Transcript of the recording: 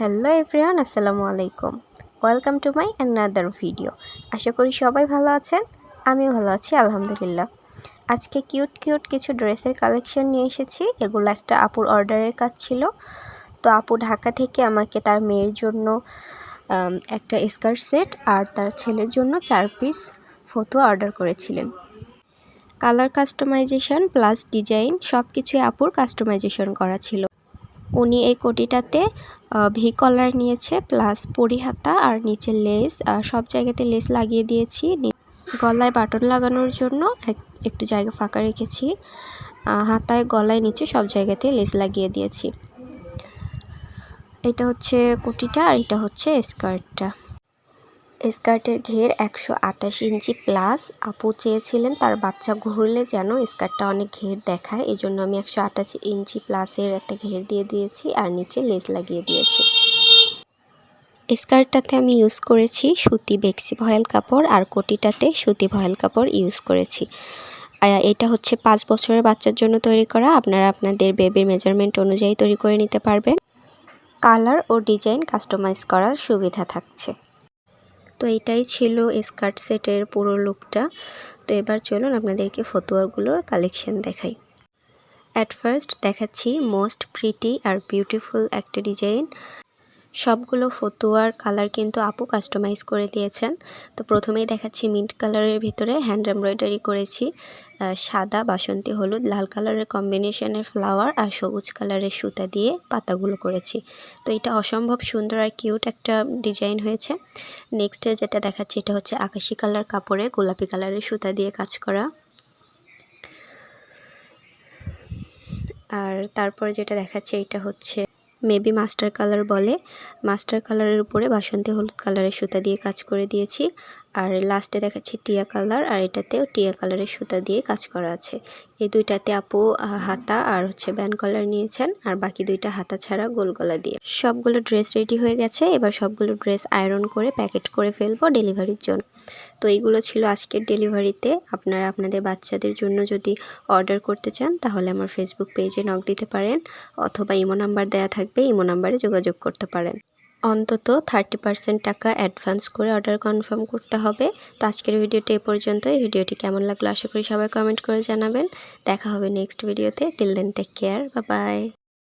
Hello everyone, আসসালামু আলাইকুম। Welcome to my another video. আশা করি সবাই ভালো আছেন, আমিও ভালো আছি, আলহামদুলিল্লাহ। আজকে কিউট কিউট কিছু ড্রেসের কালেকশন নিয়ে এসেছি। এগুলো একটা আপুর অর্ডারের কাজ ছিল। তো আপু ঢাকা থেকে আমাকে তার মেয়ের জন্য একটা স্কার্ট সেট আর তার ছেলের জন্য চার পিস ফটো অর্ডার করেছিলেন। কালার কাস্টমাইজেশন প্লাস ডিজাইন সব কিছুই আপুর কাস্টমাইজেশন করা ছিল। উনি এই কোটিটাতে ভি কলার নিয়েছে প্লাস পরিহাতা আর নিচে লেস আর সব জায়গাতে লেস লাগিয়ে দিয়েছি। গলায় বাটন লাগানোর জন্য এক- একটু জায়গা ফাঁকা রেখেছি। হাতায় গলায় নিচে সব জায়গাতে লেস লাগিয়ে দিয়েছি। এটা হচ্ছে কুটিটা আর এটা হচ্ছে স্কার্টটা স্কার্টের ঘের একশো আঠাশ ইঞ্চি প্লাস। আপু চেয়েছিলেন তার বাচ্চা ঘুরলে যেন স্কার্টটা অনেক ঘের দেখায়। এই জন্য আমি একশো আটাশ ইঞ্চি প্লাসের একটা ঘের দিয়ে দিয়েছি আর নিচে লেস লাগিয়ে দিয়েছি। স্কার্টটাতে আমি ইউজ করেছি সুতি বেক্সি ভয়েল কাপড় আর কোটিটাতে সুতি ভয়েল কাপড় ইউজ করেছি। এটা হচ্ছে পাঁচ বছরের বাচ্চার জন্য তৈরি করা। আপনারা আপনাদের বেবির মেজারমেন্ট অনুযায়ী তৈরি করে নিতে পারবেন। কালার ও ডিজাইন কাস্টমাইজ করার সুবিধা থাকছে। তো এইটাই ছিল স্কার্ট সেটের পুরো লুকটা। তো এবার চলুন আপনাদেরকে ফতুয়ারগুলোর কালেকশন দেখাই। অ্যাট ফার্স্ট দেখাচ্ছি মোস্ট প্রিটি আর বিউটিফুল একটা ডিজাইন সবগুলো ফতুয়ার কালার কিন্তু আপু কাস্টমাইজ করে দিয়েছেন। তো প্রথমেই দেখাচ্ছি মিন্ট কালারের ভিতরে হ্যান্ড এমব্রয়ডারি করেছি। সাদা, বাসন্তী, হলুদ, লাল কালারের কম্বিনেশনের ফ্লাওয়ার আর সবুজ কালারের সুতা দিয়ে পাতাগুলো করেছি। তো এটা অসম্ভব সুন্দর আর কিউট একটা ডিজাইন হয়েছে। নেক্সটে যেটা দেখাচ্ছি এটা হচ্ছে আকাশি কালার কাপড়ে গোলাপি কালারের সুতা দিয়ে কাজ করা। আর তারপরে যেটা দেখাচ্ছে এটা হচ্ছে মেবি মাস্টার কালার বলে। মাস্টার কালারের উপরে বাসন্তী হলুদ কালারের সুতা দিয়ে কাজ করে দিয়েছি। আর লাস্টে দেখাচ্ছি টিয়া কালার, আর এটাতেও টিয়া কালারের সুতা দিয়ে কাজ করা আছে। এই দুইটাতে আপু হাতা আর হচ্ছে ব্যান কলার নিয়েছেন, আর বাকি দুইটা হাতা ছাড়া গোল গলা দিয়ে। সবগুলো ড্রেস রেডি হয়ে গেছে, এবার সবগুলো ড্রেস আয়রন করে প্যাকেট করে ফেলব ডেলিভারির জন্য। তো এইগুলো ছিল আজকের ডেলিভারিতে আপনারা আপনাদের বাচ্চাদের জন্য যদি অর্ডার করতে চান, তাহলে আমার ফেসবুক পেজে নক দিতে পারেন, অথবা ইমো নাম্বার দেওয়া থাকবে ইমো নাম্বারে যোগাযোগ করতে পারেন। অন্তত থার্টি পার্সেন্ট টাকা অ্যাডভান্স করে অর্ডার কনফার্ম করতে হবে। তো আজকের ভিডিওটি এ পর্যন্ত এই ভিডিওটি কেমন লাগল আশা করি সবাই কমেন্ট করে জানাবেন। দেখা হবে নেক্সট ভিডিওতে। Till then, take care. বা বাই